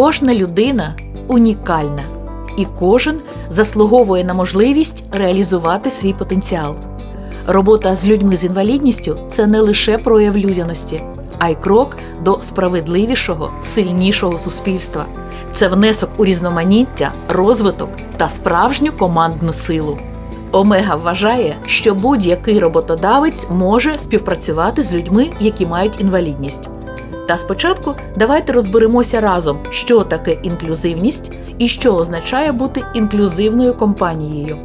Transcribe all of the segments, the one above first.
Кожна людина унікальна, і кожен заслуговує на можливість реалізувати свій потенціал. Робота з людьми з інвалідністю це не лише прояв людяності, а й крок до справедливішого, сильнішого суспільства. Це внесок у різноманіття, розвиток та справжню командну силу. Омега вважає, що будь-який роботодавець може співпрацювати з людьми, які мають інвалідність. Та спочатку давайте розберемося разом, що таке інклюзивність і що означає бути інклюзивною компанією.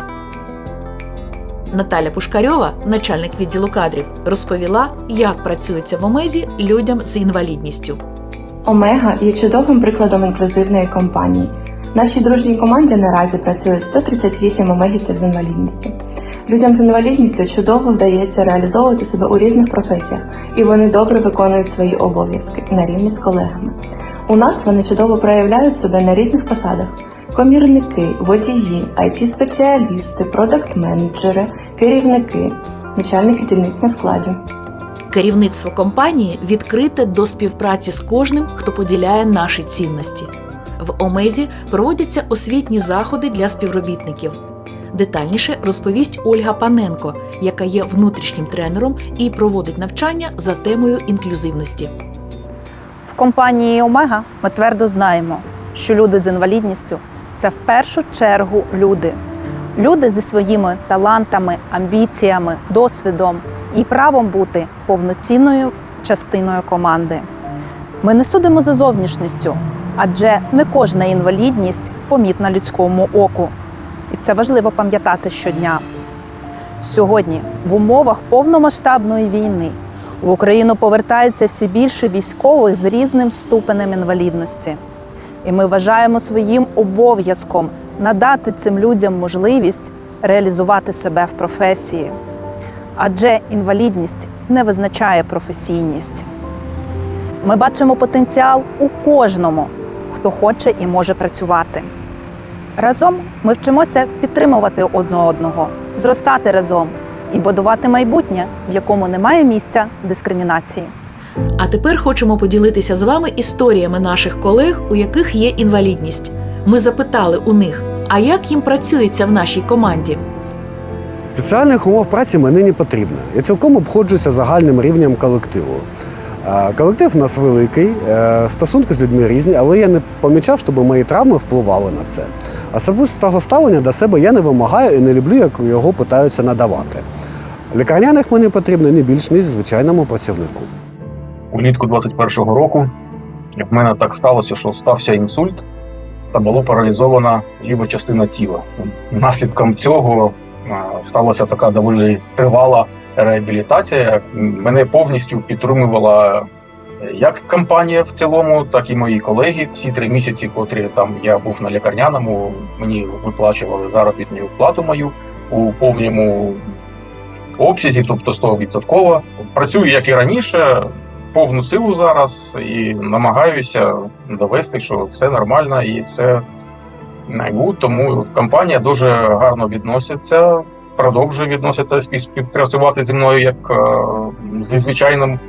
Наталя Пушкарьова, начальник відділу кадрів, розповіла, як працюється в омезі людям з інвалідністю. Омега є чудовим прикладом інклюзивної компанії. Нашій дружній команді наразі працює 138 омегівців з інвалідністю. Людям з інвалідністю чудово вдається реалізовувати себе у різних професіях, і вони добре виконують свої обов'язки на рівні з колегами. У нас вони чудово проявляють себе на різних посадах: комірники, водії, it спеціалісти продакт-менеджери, керівники, начальники дільниць на складі. Керівництво компанії відкрите до співпраці з кожним, хто поділяє наші цінності. В Омезі проводяться освітні заходи для співробітників. Детальніше розповість Ольга Паненко, яка є внутрішнім тренером і проводить навчання за темою інклюзивності. В компанії Омега ми твердо знаємо, що люди з інвалідністю це в першу чергу люди. Люди зі своїми талантами, амбіціями, досвідом і правом бути повноцінною частиною команди. Ми не судимо за зовнішністю, адже не кожна інвалідність помітна людському оку. Це важливо пам'ятати щодня. Сьогодні, в умовах повномасштабної війни, в Україну повертається все більше військових з різним ступенем інвалідності. І ми вважаємо своїм обов'язком надати цим людям можливість реалізувати себе в професії. Адже інвалідність не визначає професійність. Ми бачимо потенціал у кожному, хто хоче і може працювати. Разом ми вчимося підтримувати одне одного, зростати разом і будувати майбутнє, в якому немає місця дискримінації. А тепер хочемо поділитися з вами історіями наших колег, у яких є інвалідність. Ми запитали у них, а як їм працюється в нашій команді. Спеціальних умов праці мені не потрібно. Я цілком обходжуся загальним рівнем колективу. Колектив у нас великий, е, стосунки з людьми різні, але я не помічав, щоб мої травми впливали на це. Особистого ставлення до себе я не вимагаю і не люблю, як його питаються надавати. Лікарняних мені потрібно не більш, ніж звичайному працівнику. Улітку 21-го року в мене так сталося, що стався інсульт та була паралізована ліва частина тіла. Наслідком цього сталася така доволі тривала реабілітація. Мене повністю підтримувала е, як компанія в цілому, так і мої колеги. Всі три місяці, котрі там я був на лікарняному, мені виплачували заробітну плату мою у повному обсязі, тобто 100%. Працюю як і раніше, повну силу зараз і намагаюся довести, що все нормально і все гуд. Тому компанія дуже гарно відноситься, продовжує відноситься спів- співпрацювати зі мною як е, зі звичайним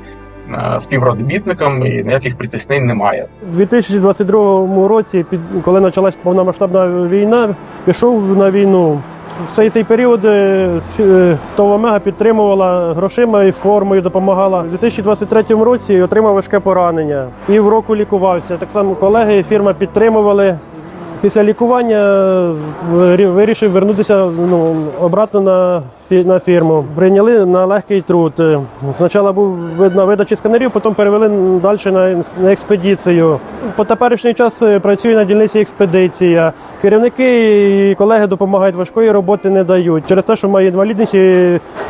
е, співробітником, і ніяких притиснень немає. У 2022 році, під- коли почалась повномасштабна війна, пішов на війну. Цей цей період е, ТОВ «Омега» підтримувала грошима і формою, допомагала. У 2023 році отримав важке поранення. Пів року лікувався. Так само колеги, фірма підтримували. Після лікування е, вирішив вернутися ну, обратно на, на фірму. Прийняли на легкий труд. Е, Спочатку був на видачі сканерів, потім перевели далі на, експедицію. По теперішній час е, працюю на дільниці експедиція. Керівники і колеги допомагають, важкої роботи не дають. Через те, що має інвалідність,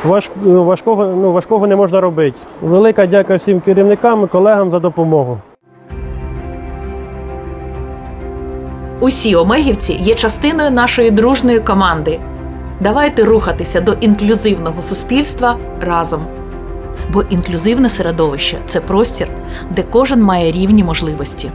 важ, важкого, ну, важкого не можна робити. Велика дяка всім керівникам і колегам за допомогу. Усі омегівці є частиною нашої дружної команди. Давайте рухатися до інклюзивного суспільства разом. Бо інклюзивне середовище це простір, де кожен має рівні можливості.